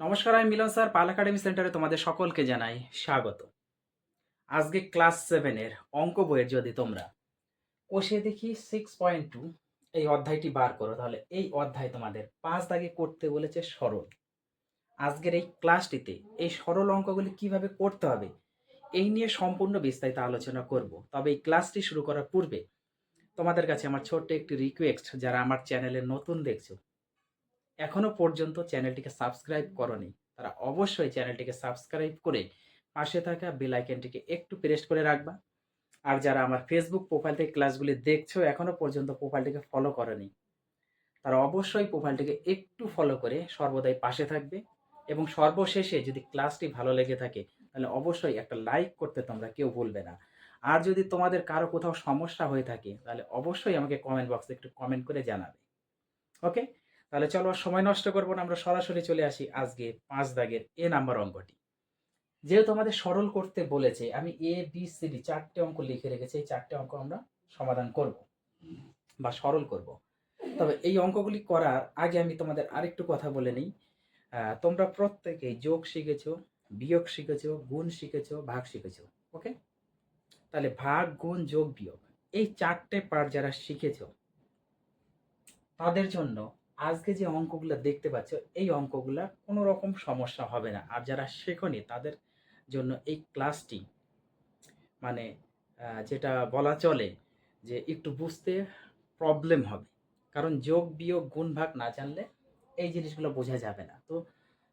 নমস্কার, আমি মিলন স্যার, পাল একাডেমি সেন্টারে তোমাদের সকলকে জানাই স্বাগত। আজকে ক্লাস সেভেনের অঙ্ক বইয়ের যদি তোমরা কষে দেখি সিক্স পয়েন্ট টু এই অধ্যায়টি বার করো, তাহলে এই অধ্যায় তোমাদের পাঁচ দাগে করতে বলেছে সরল। আজকের এই ক্লাসটিতে এই সরল অঙ্কগুলি কীভাবে করতে হবে, এই নিয়ে সম্পূর্ণ বিস্তারিত আলোচনা করব। তবে এই ক্লাসটি শুরু করার পূর্বে তোমাদের কাছে আমার ছোট্ট একটি রিকোয়েস্ট যারা আমার চ্যানেলে নতুন দেখছ এখনও পর্যন্ত চ্যানেলটিকে সাবস্ক্রাইব করনি, তারা অবশ্যই চ্যানেলটিকে সাবস্ক্রাইব করে পাশে থাকা বেল আইকনটিকে একটু প্রেস করে রাখবা। আর যারা আমার ফেসবুক প্রোফাইল থেকে ক্লাসগুলি দেখছ, এখনও পর্যন্ত প্রোফাইলটিকে ফলো করনি, তারা অবশ্যই প্রোফাইলটিকে একটু ফলো করে সর্বদাই পাশে থাকবে। এবং সর্বশেষে যদি ক্লাসটি ভালো লেগে থাকে, তাহলে অবশ্যই একটা লাইক করতে তোমরা কেউ ভুলবে না। আর যদি তোমাদের কারও কোথাও সমস্যা হয়ে থাকে, তাহলে অবশ্যই আমাকে কমেন্ট বক্সে একটু কমেন্ট করে জানাবে। ওকে তাহলে চলো আর সময় নষ্ট করব না, আমরা সরাসরি চলে আসি আজকে পাঁচ দাগের এ নাম্বার অঙ্কটি। যেহেতু আমাদের সরল করতে বলেছে, আমি এ বি সি ডি চারটে অঙ্ক লিখে রেখেছি, এই চারটে অঙ্ক আমরা সমাধান করব বা সরল করব। তবে এই অঙ্কগুলি করার আগে আমি তোমাদের আরেকটু কথা বলে নিই। তোমরা প্রত্যেকেই যোগ শিখেছো, বিয়োগ শিখেছো, গুণ শিখেছো, ভাগ শিখেছো, ওকে? তাহলে ভাগ, গুণ, যোগ, বিয়োগ, এই চারটে পার্ট যারা শিখেছো, তাদের জন্য আজকে যে অঙ্কগুলো দেখতে পাচ্ছ, এই অঙ্কগুলো কোনো রকম সমস্যা হবে না। আর যারা শেখনি, তাদের জন্য এই ক্লাসটি মানে যেটা বলা চলে যে একটু বুঝতে প্রবলেম হবে। কারণ যোগ, বিয়োগ, গুণ, ভাগ না জানলে এই জিনিসগুলো বোঝা যাবে না। তো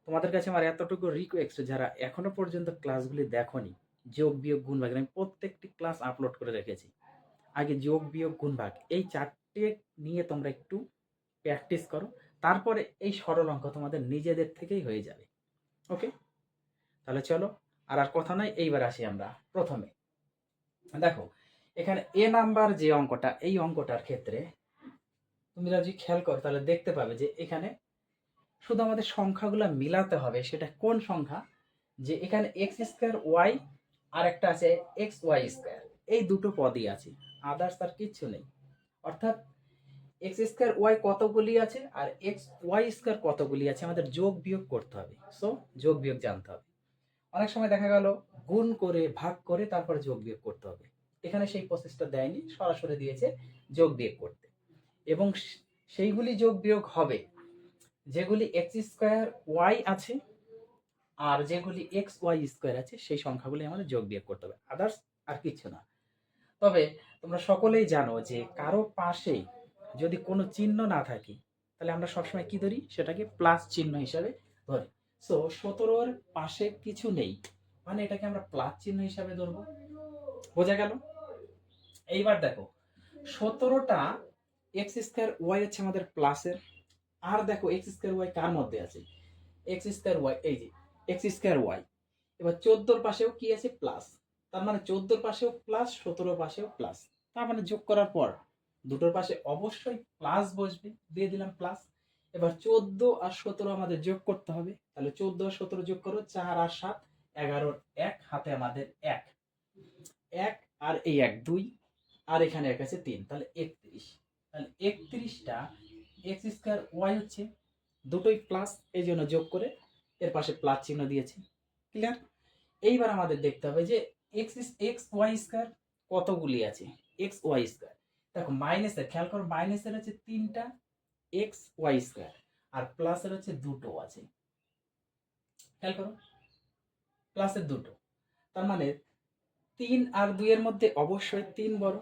তোমাদের কাছে আমার এতটুকু রিকোয়েস্ট যারা এখনও পর্যন্ত ক্লাসগুলি দেখনি, যোগ, বিয়োগ, গুণ, ভাগ, আমি প্রত্যেকটি ক্লাস আপলোড করে রেখেছি। আগে যোগ, বিয়োগ, গুণ, ভাগ, এই চারটে নিয়ে তোমরা একটু প্র্যাকটিস করো। তারপরে এই সরল অঙ্ক তোমাদের নিজেদের থেকেই হয়ে যাবে। ওকে তাহলে চলো, আর আর কথা নয় এইবার আসি আমরা প্রথমে। দেখো, এখানে এ নাম্বার যে অঙ্কটা, এই অঙ্কটার ক্ষেত্রে তুমি যদি খেয়াল করো, তাহলে দেখতে পাবে যে এখানে শুধু আমাদের সংখ্যাগুলো মিলাতে হবে, সেটা কোন সংখ্যা? যে এখানে এক্স স্কোয়ার ওয়াই আর একটা আছে এক্স ওয়াই স্কোয়ার এই দুটো পদই আছে। আদার্স আর কিচ্ছু নেই। অর্থাৎ এক্স স্কোয়ার ওয়াই কতগুলি আছে আর এক্স ওয়াই স্কোয়ার কতগুলি আছে আমাদের যোগ বিয়োগ করতে হবে। সো যোগ বিয়োগ জানতে হবে। অনেক সময় দেখা গেল গুণ করে, ভাগ করে, তারপর যোগ বিয়োগ করতে হবে। এখানে সেই প্রসেসটা দেয়নি, সরাসরি দিয়েছে যোগ বিয়োগ করতে। এবং সেইগুলি যোগ বিয়োগ হবে, যেগুলি এক্স স্কোয়ার ওয়াই আছে আর যেগুলি এক্স ওয়াই স্কোয়ার আছে, সেই সংখ্যাগুলি আমাদের যোগ বিয়োগ করতে হবে। আদার্স আর কিছু না। তবে তোমরা সকলেই জানো যে কারও পাশে যদি কোনো চিহ্ন না থাকে, তাহলে আমরা সবসময় কি ধরি? সেটাকে প্লাস চিহ্ন হিসাবে ধরি। সো সতেরোর পাশে কিছু নেই মানে এটাকে আমরা প্লাস চিহ্ন হিসাবে ধরবো। বোঝা গেল? এইবার দেখো, সতেরোটা এক্স স্কোয়ার ওয়াই হচ্ছে আমাদের প্লাসের আর দেখো এক্স স্কোয়ার ওয়াই কার মধ্যে আছে? এক্স স্কোয়ার ওয়াই এই যে এক্স স্কোয়ার ওয়াই এবার চোদ্দোর পাশেও কি আছে? প্লাস তার মানে চোদ্দোর পাশেও প্লাস সতেরো পাশেও প্লাস তার মানে যোগ করার পর দুটোর পাশে অবশ্যই প্লাস বসবে। দিয়ে দিলাম প্লাস এবার চোদ্দ আর সতেরো আমাদের যোগ করতে হবে। তাহলে চোদ্দ আর সতেরো যোগ করো, চার আর সাত, এগারোর এক, হাতে আমাদের এক। এক আর এই এক, দুই। আর এখানে এক আছে তিন, তাহলে একত্রিশ। তাহলে একত্রিশটা এক্স স্কোয়ার ওয়াই হচ্ছে, দুটোই প্লাস এই জন্য যোগ করে এর পাশে প্লাস চিহ্ন দিয়েছে। ক্লিয়ার এইবার আমাদের দেখতে হবে যে এক্স এক্স ওয়াই স্কোয়ার কতগুলি আছে? এক্স ওয়াই স্কোয়ার দেখো মাইনাসের খেয়াল করো মাইনাসের হচ্ছে তিনটা এক্স ওয়াই স্কোয়ার আর প্লাসের হচ্ছে দুটো আছে। খেয়াল করো প্লাসের দুটো। তার মানে তিন আর দুইয়ের মধ্যে অবশ্যই তিন বড়।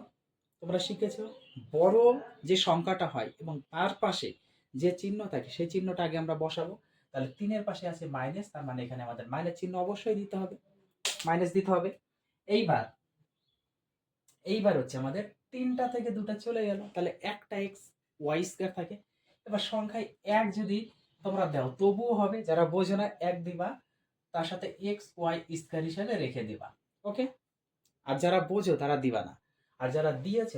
তোমরা শিখেছো? বড় যে সংখ্যাটা হয় এবং তার পাশে যে চিহ্ন থাকে, সেই চিহ্নটা আগে আমরা বসাবো। তাহলে তিনের পাশে আছে মাইনাস তার মানে এখানে আমাদের মাইনাস চিহ্ন অবশ্যই দিতে হবে। মাইনাস দিতে হবে। এইবার এইবার হচ্ছে আমাদের তিনটা থেকে দুটা চলে গেল। তাহলে একটা এক্স ওয়াই স্কোয়ার থাকে। এবার সংখ্যায় এক যদি তোমরা দাও, তবুও হবে, যারা বোঝো না, এক দিবা, তার সাথে এক্স ওয়াই স্কোয়ার হিসাবে রেখে দিবা। ওকে আর যারা বোঝো, তারা দিবা না। আর যারা দিয়েছ,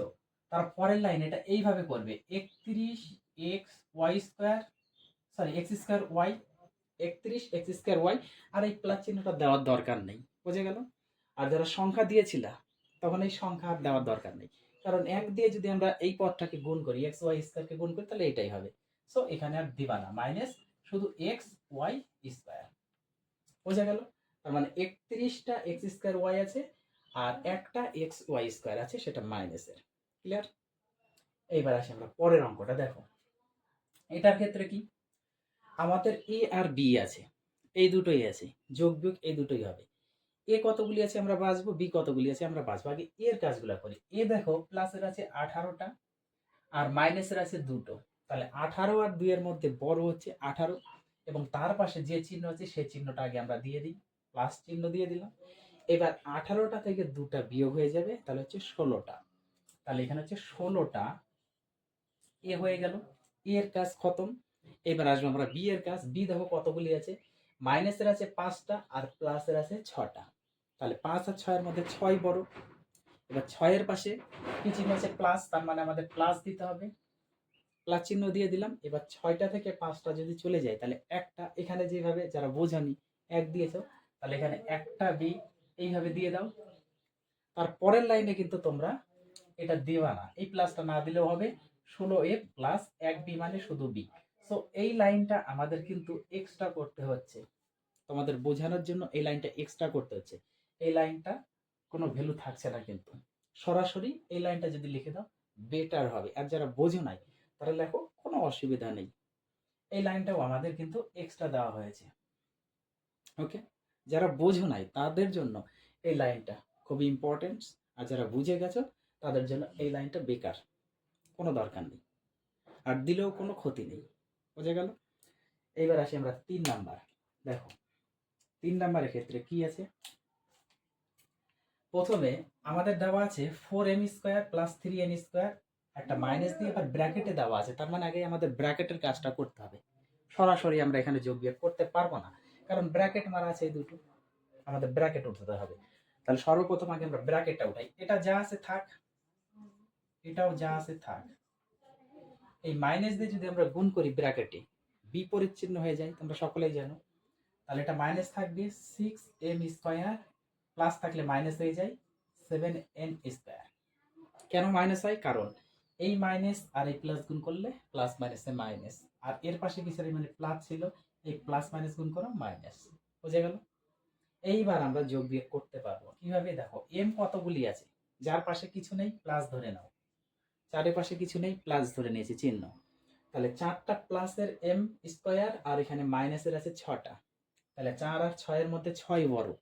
তার পরের লাইন এটা এইভাবে করবে। একত্রিশ X Y square sorry X square Y একত্রিশ এক্স স্কোয়ার ওয়াই আর এই প্লাস চিহ্নটা দেওয়ার দরকার নেই। বুঝে গেল? আর যারা সংখ্যা দিয়েছিলা, তখন এই সংখ্যা দেওয়ার দরকার নেই। কারণ এক দিয়ে যদি আমরা এই পদটাকে গুণ করি এক্স ওয়াই স্কোয়ারকে গুণ করি, তাহলে এটাই হবে। সো এখানে আর দিবা না। মাইনাস শুধু এক্স ওয়াই স্কোয়ার বোঝা গেল? তার মানে একত্রিশটা এক্স স্কোয়ার ওয়াই আছে, আর একটা এক্স ওয়াই স্কোয়ার আছে, সেটা মাইনাসের ক্লিয়ার এইবার আসি আমরা পরের অঙ্কটা, দেখো। এটার ক্ষেত্রে কি? আমাদের এ আর বি আছে। এই দুটোই আছে। যোগ বিয়োগ এই দুটোই হবে। এ কতগুলি আছে আমরা বাঁচবো, বি কতগুলি আছে আমরা বাঁচবো। আগে এর কাজগুলো করি। এ দেখো, প্লাসের আছে আঠারোটা আর মাইনাসের আছে দুটো। তাহলে আঠারো আর দুইয়ের মধ্যে বড় হচ্ছে আঠারো এবং তার পাশে যে চিহ্ন আছে সেই চিহ্নটা আগে আমরা দিয়ে দিই। প্লাস চিহ্ন দিয়ে দিলাম। এবার আঠারোটা থেকে দুটা বিয়োগ হয়ে যাবে, তাহলে হচ্ছে ষোলোটা। তাহলে এখানে হচ্ছে ষোলোটা এ হয়ে গেল। এর কাজ খতম। এবার আসব আমরা বি এর কাজ। বি দেখো কতগুলি আছে? মাইনাসের আছে পাঁচটা আর প্লাসের আছে ছটা। তাহলে পাঁচ আর ছয়ের মধ্যে ছয় বড়। এবার ছয়ের পাশে কি চিহ্ন আছে প্লাস তার মানে আমাদের প্লাস দিতে হবে। প্লাস চিহ্ন দিয়ে দিলাম। এবার ছয়টা থেকে পাঁচটা যদি চলে যায়, তাহলে একটা, এখানে যেভাবে যারা বোঝানি, এক দিয়েছ, তাহলে এখানে একটা বি এইভাবে দিয়ে দাও। তার পরের লাইনে কিন্তু তোমরা এটা দেওয়া না। এই প্লাসটা না দিলেও হবে। ষোলো এ প্লাস এক বি মানে শুধু বি সো এই লাইনটা আমাদের কিন্তু এক্সট্রা করতে হচ্ছে। তোমাদের বোঝানোর জন্য এই লাইনটা এক্সট্রা করতে হচ্ছে। এই লাইনটা কোনো ভ্যালু থাকছে না কিন্তু। সরাসরি এই লাইনটা যদি লিখে দাও বেটার হবে। আর যারা বোঝো নাই, তারা লেখো, কোনো অসুবিধা নেই। এই লাইনটাও আমাদের কিন্তু এক্সট্রা দেওয়া হয়েছে। ওকে যারা বোঝো নাই, তাদের জন্য এই লাইনটা খুবই ইম্পর্টেন্ট আর যারা বুঝে গেছো, তাদের জন্য এই লাইনটা বেকার। কোনো দরকার নেই। আর দিলেও কোনো ক্ষতি নেই। বোঝা গেল? এইবার আসি আমরা তিন নাম্বার। দেখো, তিন নাম্বারের ক্ষেত্রে কি আছে? প্রথমে আমাদের দেওয়া আছে four M square plus three N square একটা মাইনাস দিয়ে আবার ব্র্যাকেটে দেওয়া আছে। তার মানে আগে আমাদের ব্র্যাকেটের কাজটা করতে হবে। সরাসরি আমরা এখানে যোগ বিয়োগ করতে পারব না, কারণ ব্র্যাকেট মারা আছে এই দুটো। আমাদের ব্র্যাকেট উঠাতে হবে। তাহলে সর্বপ্রথম আগে আমরা ব্র্যাকেটটা উঠাই। এটা যা আছে থাক, এটাও যা আছে থাক। এই মাইনাস দিয়ে যদি আমরা গুণ করি ব্র্যাকেটে বিপরীত চিহ্ন হয়ে যায়, তোমরা সকলেই জানো। তাহলে এটা মাইনাস থাকবে সিক্স এম স্কোয়ার প্লাস থাকলে মাইনাস হয়ে যায় সেভেন এন স্কোয়ার। কেন মাইনাস হয়? কারণ এই মাইনাস আর এই প্লাস গুণ করলে প্লাস মাইনাসে মাইনাস। আর এর পাশে কিছু মানে প্লাস ছিল, এই প্লাস মাইনাস গুণ করো, মাইনাস। বুঝে গেল? এইবার আমরা যোগ বিয়োগ করতে পারব। কীভাবে? দেখো এম কতগুলি আছে? যার পাশে কিছু নেই, প্লাস ধরে নাও। চারিপাশে কিছু নেই, প্লাস ধরে নিয়েছি, চিহ্ন। তাহলে চারটা প্লাসের এম স্কোয়ার আর এখানে মাইনাসের আছে ছটা। তাহলে চার আর ছয়ের মধ্যে ছয় বড়।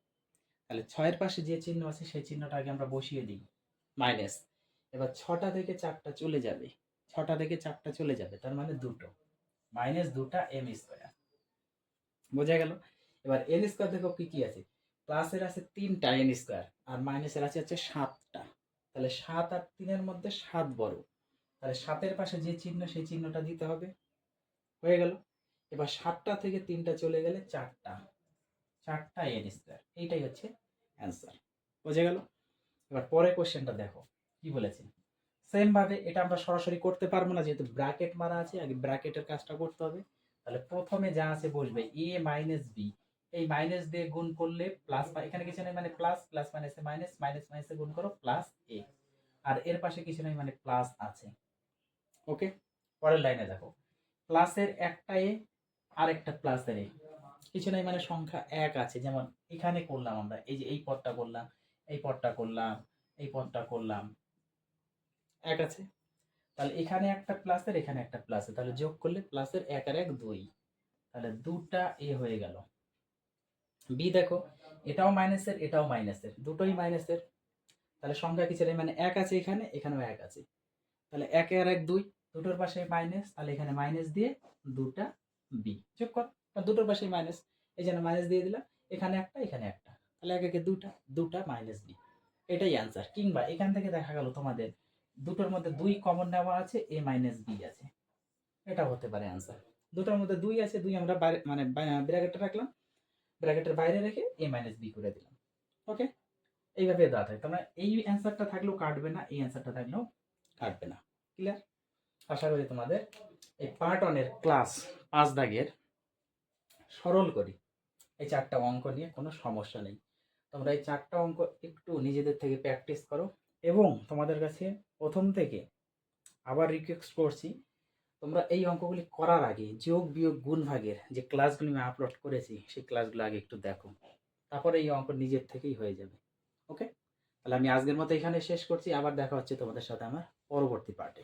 তাহলে ছয়ের পাশে যে চিহ্ন আছে সেই চিহ্নটা আগে আমরা বসিয়ে দিই মাইনাস এবার ছটা থেকে চারটা চলে যাবে, ছটা থেকে চারটা চলে যাবে, তার মানে দুটো। মাইনাস দুটা এম স্কোয়ার বোঝা গেল? এবার এন স্কোয়ার দেখো কি কি আছে? প্লাসের আছে তিনটা এন স্কোয়ার আর মাইনাসের আছে হচ্ছে সাতটা। তাহলে সাত আর তিনের মধ্যে সাত বড়। তাহলে সাতের পাশে যে চিহ্ন, সেই চিহ্নটা দিতে হবে। হয়ে গেল? এবার সাতটা থেকে তিনটা চলে গেলে চারটা। চারটা এন স্কোয়ার এইটাই হচ্ছে অ্যান্সার বোঝা গেল? এবার পরের কোশ্চেনটা দেখো, কি বলেছে? সেম ভাবে এটা আমরা সরাসরি করতে পারব না, যেহেতু ব্র্যাকেট মারা আছে, আগে ব্র্যাকেটের কাজটা করতে হবে। তাহলে প্রথমে যা আছে বসবে এ মাইনাস বি এই মাইনাস দিয়ে গুণ করলে প্লাস এখানে কিছু নেই মানে প্লাস প্লাস মাইনাসে মাইনাস মাইনাস মাইনাসে গুণ করো প্লাস এ আর এর পাশে কিছু নেই মানে প্লাস আছে। ওকে পরের লাইনে দেখো। প্লাসের একটা এ আর একটা প্লাসের এ কিছু নেই মানে সংখ্যা এক আছে। যেমন এখানে করলাম আমরা, এই যে এই পদটা করলাম, এই পদটা করলাম, এই পদটা করলাম, এক আছে। তাহলে এখানে একটা প্লাসের এখানে একটা প্লাসের তাহলে যোগ করলে প্লাসের এক আর এক দুই। তাহলে দুটা এ হয়ে গেল। বি দেখো, এটাও মাইনাসের এটাও মাইনাসের দুটোই মাইনাসের তাহলে সংখ্যা কিছু মানে এক আছে এখানে, এখানেও এক আছে। তাহলে এক আর এক দুই, দুটোর পাশে মাইনাস তাহলে এখানে মাইনাস দিয়ে দুটা বি। যোগ কর। তা দুটোর পাশে মাইনাস এই জন্য মাইনাস দিয়ে দিলাম। এখানে একটা এখানে একটা। তাহলে এক একে দুটা দুটা মাইনাস বি এটাই অ্যান্সার কিংবা এখান থেকে দেখা গেল তোমাদের দুটোর মধ্যে দুই কমন নেওয়া আছে, এ মাইনাস বি আছে। এটা হতে পারে অ্যান্সার দুটোর মধ্যে দুই আছে, দুই আমরা বাইরে মানে ব্র্যাকেটে রাখলাম। ব্র্যাকেটের বাইরে রেখে এ মাইনাস বি করে দিলাম। ওকে এইভাবে দেওয়া থাকে। তোমরা এই অ্যান্সারটা থাকলেও কাটবে না, এই অ্যান্সারটা থাকলেও কাটবে না। ক্লিয়ার আশা করি তোমাদের এই পার্ট ওয়ানের ক্লাস পাঁচ দাগের সরল করি। এই চারটা অঙ্ক নিয়ে কোনো সমস্যা নেই। তোমরা এই চারটা অঙ্ক একটু নিজেদের থেকে প্র্যাকটিস করো এবং তোমাদের কাছে প্রথম থেকে আবার রিকোয়েস্ট করছি, তোমরা এই অঙ্কগুলি করার আগে যোগ বিয়োগ গুণ ভাগের যে ক্লাসগুলি আমি আপলোড করেছি, সেই ক্লাসগুলো আগে একটু দেখো। তারপরে এই অঙ্ক নিজের থেকেই হয়ে যাবে। ওকে তাহলে আমি আজকের মতো এখানে শেষ করছি। আবার দেখা হচ্ছে তোমাদের সাথে আমার পরবর্তী পার্টে